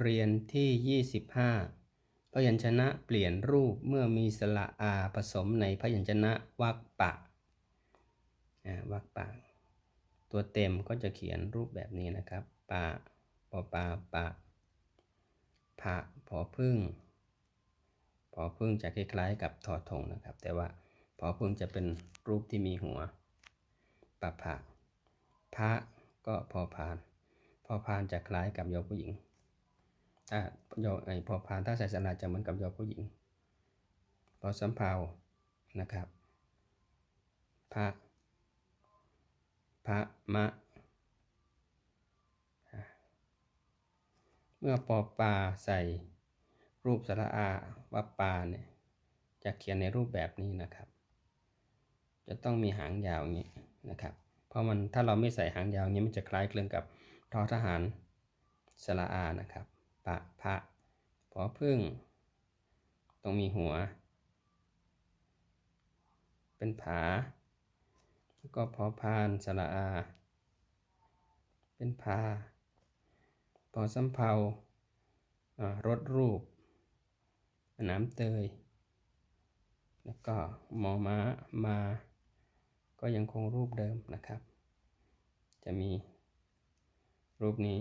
เรียนที่ 25 พยัญชนะเปลี่ยนรูปเมื่อมีสระอาผสมในพยัญชนะวรรคปะวรรคปะ ตัวเต็มก็จะเขียนรูปแบบนี้นะครับ ปะปอปาปะผะผอพึ่งผอพึ่งจะคล้ายๆกับทอทงนะครับ แต่ว่าผอพึ่งจะเป็นรูปที่มีหัวปะผะพระก็พอพาน พอพานจะคล้ายกับยอผู้หญิง ถ้ายอไอพอพานถ้าใส่สระจะเหมือนกับยอผู้หญิงพอสำเภานะครับ พระ พระมะ เมื่อปอปลาใส่รูปสระอาว่าปลาเนี่ยจะเขียนในรูปแบบนี้นะครับ จะต้องมีหางยาวอย่างนี้นะครับ เพราะมันถ้าเราไม่ใส่หางยาวอย่างนี้มันจะคล้ายคลึงกับทอทหารสระอานะครับ ปะพะพอพึ่งต้องมีหัว เป็นผา แล้วก็พอพานสระอา เป็นพา พอสำเภารถรูปน้ำเตย แล้วก็หมอม้ามา ก็ยังคงรูปเดิมนะครับ จะมีรูปนี้